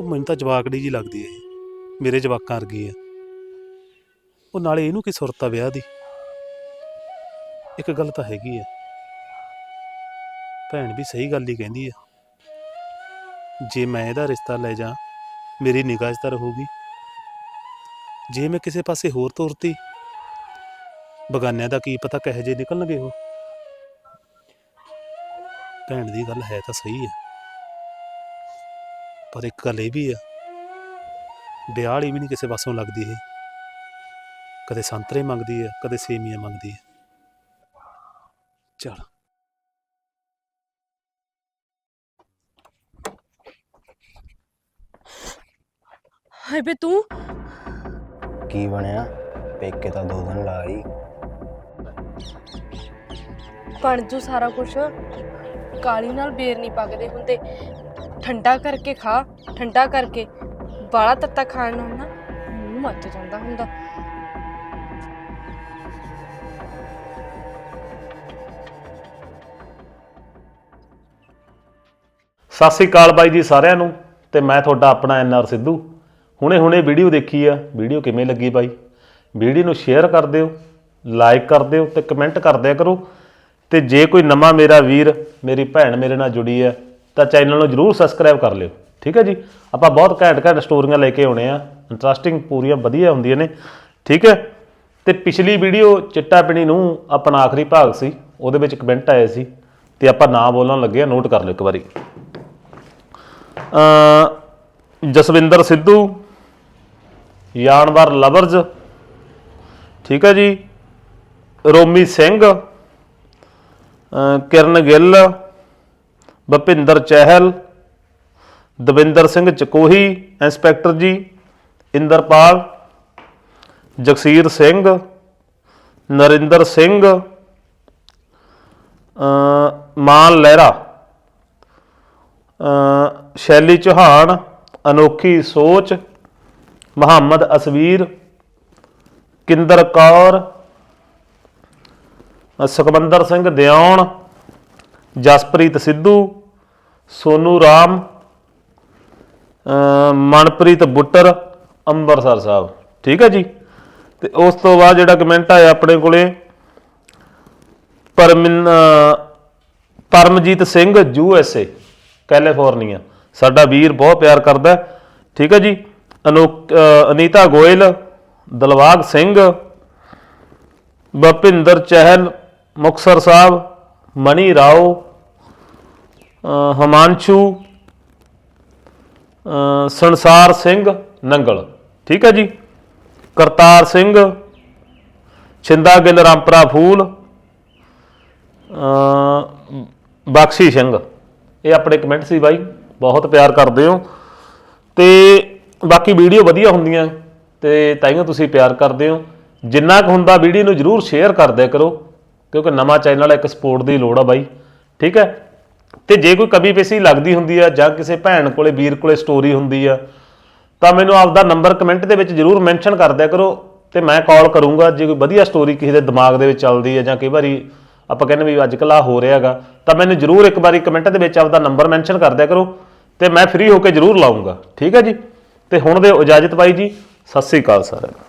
ਉਹ ਮੈਨੂੰ ਤਾਂ ਜਵਾਕੜੀ ਜੀ ਲੱਗਦੀ ਹੈ। ਇਹ ਮੇਰੇ ਜਵਾਕਾਂ ਵਰਗੀ ਆ ਉਹ ਨਾਲੇ ਇਹਨੂੰ ਕੀ ਸੁਰਤ ਆ ਵਿਆਹ ਦੀ? ਇੱਕ ਗੱਲ ਤਾਂ ਹੈਗੀ ਆ ਭੈਣ ਵੀ ਸਹੀ ਗੱਲ ਹੀ ਕਹਿੰਦੀ ਆ ਜੇ ਮੈਂ ਇਹਦਾ ਰਿਸ਼ਤਾ ਲੈ ਜਾ, ਮੇਰੀ ਨਿਗਾਹ 'ਚ ਤਾਂ ਰਹੂਗੀ। ਜੇ ਮੈਂ ਕਿਸੇ ਪਾਸੇ ਹੋਰ ਤੁਰਤੀ, ਬਗਾਨਿਆਂ ਦਾ ਕੀ ਪਤਾ ਕਹੇ ਜੇ ਨਿਕਲਣਗੇ ਉਹ? ਭੈਣ ਦੀ ਗੱਲ ਹੈ ਤਾਂ ਸਹੀ ਹੈ ਪਰ ਇੱਕ ਗੱਲ ਇਹ ਵੀ ਆ ਵਿਆਹ ਵੀ ਨਹੀਂ ਕਿਸੇ ਪਾਸੋਂ ਲੱਗਦੀ ਇਹ। ਕਦੇ ਸੰਤਰੇ ਮੰਗਦੀ ਹੈ ਕਦੇ ਸੇਮੀਆਂ ਮੰਗਦੀ ਹੈ ਚਲ। ਹਾਏ ਬੇ ਤੂੰ ਕੀ ਬਣਿਆ? ਪੇਕੇ ਤਾਂ ਦੋ ਦਿਨ ਲਾ ਆਈ। ਬਣ ਜੂ ਸਾਰਾ ਕੁਝ ਕਾਲੀ ਨਾਲ ਬੇਰ ਨਹੀਂ ਪੱਕਦੇ ਹੁੰਦੇ। ਠੰਡਾ ਕਰਕੇ ਖਾ ਠੰਡਾ ਕਰਕੇ। ਬਾਲਾ ਤੱਤਾ ਖਾਣ ਨਾਲ ਨਾ ਮੂੰਹ ਮੱਚ ਜਾਂਦਾ ਹੁੰਦਾ। ਸਤਿ ਸ੍ਰੀ ਅਕਾਲ ਬਾਈ ਜੀ ਸਾਰਿਆਂ ਨੂੰ ਤੇ ਮੈਂ ਤੁਹਾਡਾ ਆਪਣਾ ਐਨਆਰ ਸਿੱਧੂ। ਹੁਣੇ ਹੁਣੇ ਵੀਡੀਓ ਦੇਖੀ ਆ। ਵੀਡੀਓ ਕਿਵੇਂ ਲੱਗੀ ਬਾਈ? ਵੀਡੀਓ ਨੂੰ ਸ਼ੇਅਰ ਕਰ ਦਿਓ ਲਾਈਕ ਕਰ ਦਿਓ ਤੇ ਕਮੈਂਟ ਕਰ ਦਿਆ ਕਰੋ। ਤੇ ਜੇ ਕੋਈ ਨਵਾਂ ਮੇਰਾ ਵੀਰ, ਮੇਰੀ ਭੈਣ ਮੇਰੇ ਨਾਲ ਜੁੜੀ ਹੈ ਤਾਂ ਚੈਨਲ ਨੂੰ ਜਰੂਰ ਸਬਸਕ੍ਰਾਈਬ ਕਰ ਲਿਓ। ਠੀਕ ਹੈ ਜੀ? ਆਪਾਂ ਬਹੁਤ ਘੈਂਟ ਘੈਂਟ ਸਟੋਰੀਆਂ ਲੈ ਕੇ ਆਉਣੇ ਆ। ਇੰਟਰਸਟਿੰਗ ਪੂਰੀਆਂ ਵਧੀਆ ਹੁੰਦੀਆਂ ਨੇ। ਠੀਕ ਹੈ ਤੇ ਪਿਛਲੀ ਵੀਡੀਓ ਚਿੱਟਾ ਪਿਣੀ ਨੂੰ ਆਪਣਾ ਆਖਰੀ ਭਾਗ ਸੀ। ਉਹਦੇ ਵਿੱਚ ਕਮੈਂਟ ਆਏ ਸੀ। ਤੇ ਆਪਾਂ ਨਾਂ ਬੋਲਣ ਲੱਗੇ ਆ ਨੋਟ ਕਰ ਲਿਓ ਇੱਕ ਵਾਰੀ। ਅ ਜਸਵਿੰਦਰ ਸਿੱਧੂ ਯਾਨਵਰ ਲਵਰਜ਼। ਠੀਕ ਹੈ ਜੀ। ਰੋਮੀ ਸਿੰਘ ਕਿਰਨ ਗਿੱਲ, ਭਪਿੰਦਰ ਚਹਿਲ, ਦਵਿੰਦਰ ਸਿੰਘ ਚਕੋਹੀ, ਇੰਸਪੈਕਟਰ ਜੀ, ਇੰਦਰਪਾਲ, ਜਗਸੀਰ ਸਿੰਘ, ਨਰਿੰਦਰ ਸਿੰਘ ਮਾਨ ਲਹਿਰਾ ਸ਼ੈਲੀ ਚੌਹਾਨ, ਅਨੋਖੀ ਸੋਚ ਮੁਹੰਮਦ ਅਸਵੀਰ ਕਿੰਦਰ ਕੌਰ ਅ, ਸਿੰਘ ਦਿਉਣ ਜਸਪ੍ਰੀਤ ਸਿੱਧੂ ਸੋਨੂ ਰਾਮ ਮਨਪ੍ਰੀਤ ਬੁੱਟਰ ਅੰਬਰਸਰ ਸਾਹਿਬ। ਠੀਕ ਹੈ ਜੀ? ਤੇ ਉਸ ਤੋਂ ਬਾਅਦ ਜਿਹੜਾ ਕਮੈਂਟ ਆਇਆ ਆਪਣੇ ਕੋਲੇ ਪਰਮਿਨ Paramjit Singh U S A California. ਸਾਡਾ ਵੀਰ ਬਹੁਤ ਪਿਆਰ ਕਰਦਾ ਠੀਕ ਹੈ ਜੀ? ਅਨੋਕ ਅਨੀਤਾ ਗੋਇਲ, ਦਲਵਾਗ ਸਿੰਘ, ਬਪਿੰਦਰ ਚਹਿਲ, ਮੁਕਸਰ ਸਾਹਿਬ, ਮਣੀ ਰਾਓ ਹਮਾਂਸ਼ੂ ਸੰਸਾਰ ਸਿੰਘ, ਨੰਗਲ। ਠੀਕ ਹੈ ਜੀ? ਕਰਤਾਰ ਸਿੰਘ, ਛਿੰਦਾ ਗਿੱਲ, ਰਾਮਪਰਾ ਫੂਲ, ਅ, ਬਖਸ਼ੀ ਸਿੰਘ। ਇਹ ਆਪਣੇ ਕਮੈਂਟ ਸੀ ਬਾਈ, ਬਹੁਤ ਪਿਆਰ ਕਰਦੇ ਹੋ। ਤੇ ਬਾਕੀ ਵੀਡੀਓ ਵਧੀਆ ਹੁੰਦੀਆਂ ਤੇ ਤਾਈਓ ਤੁਸੀਂ ਪਿਆਰ ਕਰਦੇ ਹੋ। ਜਿੰਨਾ ਕੁ ਹੁੰਦਾ ਵੀਡੀਓ ਨੂੰ ਜਰੂਰ ਸ਼ੇਅਰ ਕਰ ਦਿਆ ਕਰੋ, ਕਿਉਂਕਿ ਨਵਾਂ ਚੈਨਲ ਇੱਕ ਸਪੋਰਟ ਦੀ ਲੋੜ ਆ ਬਾਈ, ਠੀਕ ਹੈ? ਤੇ ਜੇ ਕੋਈ ਕਮੀ ਪੇਸ਼ੀ ਲੱਗਦੀ ਹੁੰਦੀ ਆ ਜਾਂ ਕਿਸੇ ਭੈਣ ਕੋਲੇ, ਵੀਰ ਕੋਲੇ ਸਟੋਰੀ ਹੁੰਦੀ ਆ, ਤਾਂ ਮੈਨੂੰ ਆਪਦਾ ਨੰਬਰ ਕਮੈਂਟ ਦੇ ਵਿੱਚ ਜਰੂਰ ਮੈਂਸ਼ਨ ਕਰ ਦਿਆ ਕਰੋ ਤੇ ਮੈਂ ਕਾਲ ਕਰੂੰਗਾ। ਜੇ ਕੋਈ ਵਧੀਆ ਸਟੋਰੀ ਕਿਸੇ ਦੇ ਦਿਮਾਗ ਦੇ ਵਿੱਚ ਚੱਲਦੀ ਹੈ ਜਾਂ ਕਈ ਵਾਰੀ ਆਪਾਂ ਕਹਿੰਦੇ ਵੀ ਅੱਜ ਕੱਲ੍ਹ ਆ ਹੋ ਰਿਹਾ ਹੈਗਾ, ਤਾਂ ਮੈਨੂੰ ਜਰੂਰ ਇੱਕ ਵਾਰੀ ਕਮੈਂਟ ਦੇ ਵਿੱਚ ਆਪਦਾ ਨੰਬਰ ਮੈਂਸ਼ਨ ਕਰ ਦਿਆ ਕਰੋ ਤੇ ਮੈਂ ਫ੍ਰੀ ਹੋ ਕੇ ਜਰੂਰ ਲਾਉਂਗਾ ਠੀਕ ਹੈ ਜੀ? ਤੇ ਹੁਣ ਦੇ ਇਜਾਜ਼ਤ ਬਾਈ ਜੀ ਸਤਿ ਸ੍ਰੀ ਅਕਾਲ ਸਾਰਿਆਂ ਨੂੰ।